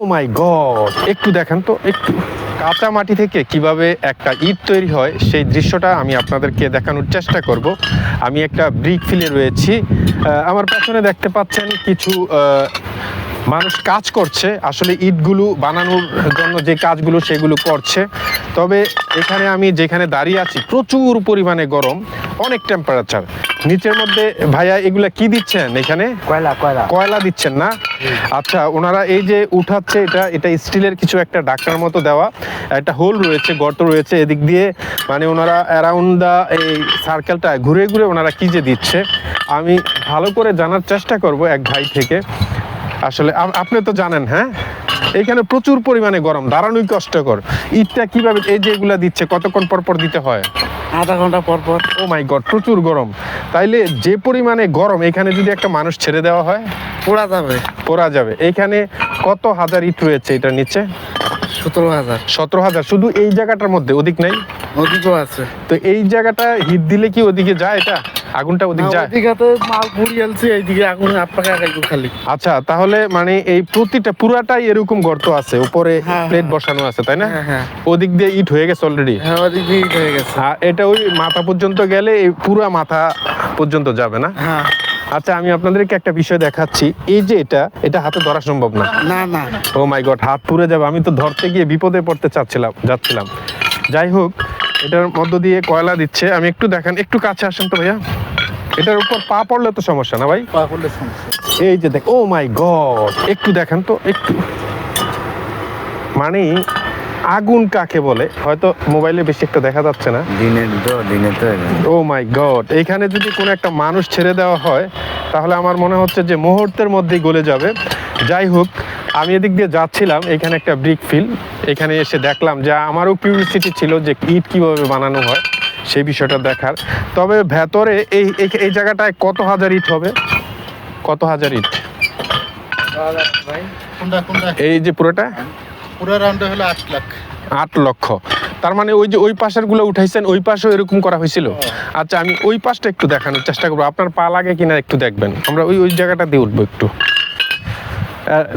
ও মাই god একটু দেখেন তো, একটু কাঁচা মাটি থেকে কীভাবে একটা ইট তৈরি হয়, সেই দৃশ্যটা আমি আপনাদেরকে দেখানোর চেষ্টা করব। আমি একটা ব্রিক ফিলে রয়েছি। আমার পেছনে দেখতে পাচ্ছেন কিছু মানুষ কাজ করছে আসলে ইটগুলো বানানোর জন্য যে কাজগুলো সেগুলো করছে। তবে এখানে আমি যেখানে দাঁড়িয়ে আছি প্রচুর পরিমাণে গরম অনেক টেম্পারেচার নিচের মধ্যে ভাইয়া এগুলা কি দিচ্ছেন এখানে? কয়লা কয়লা। কয়লা দিচ্ছেন না? আচ্ছা ওনারা এই যে উঠাচ্ছে এটা এটা স্টিলের কিছু একটা ডাক্তার মতো দেওয়া। একটা হোল রয়েছে গর্ত রয়েছে এদিক দিয়ে। মানে ওনারা অ্যারাউন্ড দা এই সার্কেলটা ঘুরে ঘুরে ওনারা কি যে দিচ্ছে আমি ভালো করে জানার চেষ্টা করব এক ভাই থেকে। আসলে আপনি তো জানেন হ্যাঁ? এখানে প্রচুর পরিমাণে গরম দাঁড়ানোই কষ্টকর। ইটটা কীভাবে এই যে এগুলা দিচ্ছে কতক্ষণ পর পর দিতে হয়? আধা ঘণ্টা পর পর। ও মাই গড প্রচুর গরম। তাইলে যে পরিমাণে গরম এখানে যদি একটা মানুষ ছেড়ে দেওয়া হয়? পোড়া যাবে। পড়া যাবে। এইখানে কত হাজার ইট রয়েছে এটার নিচে? সতেরো হাজার। সতেরো হাজার। শুধু এই জায়গাটার মধ্যে ওদিক নাই? ওদিকেও আছে। তো এই জায়গাটা হিট দিলে কি ওদিকে যায় এটা? আগুনটা ওদিক যায়? মাল আলছে এইদিকে আগুন আপনাকে খালি। আচ্ছা তাহলে মানে এই প্রতিটা পুরাটাই এরকম গর্ত আছে উপরে হ্যাঁ, প্লেট হ্যাঁ। বসানো আছে তাই না? হ্যাঁ হ্যাঁ। ওদিক দিয়ে ইট হয়ে গেছে অলরেডি হ্যাঁ ওদিকে ইট হয়ে গেছে। আর এটা ওই মাথা পর্যন্ত গেলে এই পুরা মাথা পর্যন্ত যাবে না? হ্যাঁ। আচ্ছা আমি আপনাদেরকে একটা বিষয় দেখাচ্ছি। এই যে এটা এটা হাতে ধরা সম্ভব না। না না। ও মাই গড হাত পুড়ে যাবে। আমি তো ধরতে গিয়ে বিপদে পড়তে চাচ্ছিলাম যাচ্ছিলাম। যাই হোক এটার মধ্য দিয়ে কয়লা দিচ্ছে আমি একটু দেখেন একটু কাছে আসেন তো ভাইয়া। এটার উপর পা পড়লে তো সমস্যা না ভাই? পা করলে সমস্যা। এই যে দেখ ও মাই গড একটু দেখেন তো একটু। মানে আগুন কাকে বলে? হয়তো মোবাইলে বেশি একটা দেখা যাচ্ছে না। দিনের তো দিনে তো ও মাই গড এখানে যদি কোনো একটা মানুষ ছেড়ে দেওয়া হয় তাহলে আমার মনে হচ্ছে যে মুহূর্তের মধ্যেই গলে যাবে। যাই হোক আমি এদিক দিয়ে যাচ্ছিলাম এখানে একটা ব্রিক ফিল এখানে এসে দেখলাম যে আমারও কিউরিসিটি ছিল যে ইট কীভাবে বানানো হয় সেই বিষয়টা দেখার। তবে ভেতরে এই এই- জায়গাটায় কত হাজার ইট হবে? কত হাজার ইট? এই যে পুরোটা? পুরো রাউন্ডে হলো আট লাখ। আট লক্ষ। তার মানে ওই যে ওই পাশেরগুলো উঠাইছেন ওই পাশেও এরকম করা হয়েছিল? আচ্ছা আমি ওই পাশটা একটু দেখানোর চেষ্টা করব। আপনার পা লাগে কিনা একটু দেখবেন। আমরা ওই ওই জায়গাটা দিয়ে উঠবো একটু।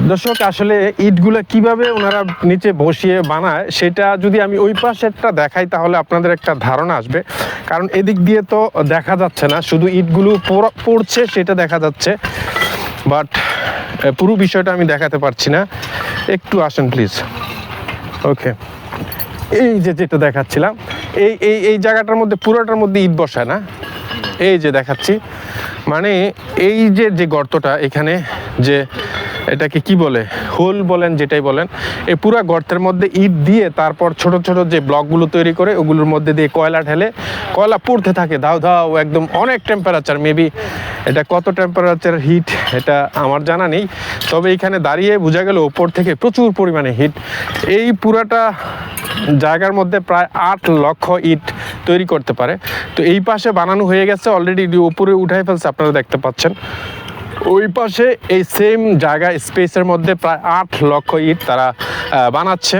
দর্শক, আসলে ইটগুলো কীভাবে ওনারা নিচে বসিয়ে বানায়, সেটা যদি আমি ওই পাশেরটা দেখাই, তাহলে আপনাদের একটা ধারণা আসবে। কারণ এদিক দিয়ে তো দেখা যাচ্ছে না, শুধু ইটগুলো পড়- পড়ছে, সেটা দেখা যাচ্ছে। বাট পুরো বিষয়টা আমি দেখাতে পারছি না। একটু আসেন, প্লিজ। ওকে। এই যে যেটা দেখাচ্ছিলাম, এই এই এই জায়গাটার মধ্যে, পুরোটার মধ্যে ইট বসায় না? এই যে দেখাচ্ছি। মানে এই যে যে গর্তটা, এখানে যে এটাকে কি বলে? হোল বলেন, যেটাই বলেন। এই পুরো গর্তের মধ্যে ইট দিয়ে তারপর ছোট ছোট যে ব্লকগুলো তৈরি করে, ওগুলোর মধ্যে দিয়ে কয়লা ঢেলে, কয়লা পড়তে থাকে দাও দাও একদম অনেক টেম্পারেচার মেবি এটা কত টেম্পারেচার হিট এটা আমার জানা নেই। তবে এখানে দাঁড়িয়ে বোঝা গেল ওপর থেকে প্রচুর পরিমাণে হিট এই পুরাটা জায়গার মধ্যে প্রায় আট লক্ষ ইট তৈরি করতে পারে। তো এই পাশে বানানো হয়ে গেছে অলরেডি উপরে উঠাই ফেলছে, আপনারা দেখতে পাচ্ছেন। ওই পাশে এই সেম জায়গা স্পেসের মধ্যে প্রায় আট লক্ষ ইট তারা বানাচ্ছে।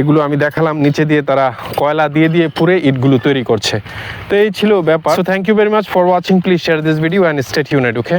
এগুলো আমি দেখালাম, নিচে দিয়ে তারা কয়লা দিয়ে দিয়ে পুরে ইটগুলো তৈরি করছে। তো এই ছিল ব্যাপার। Thank you very much for watching please share this video and state unite okay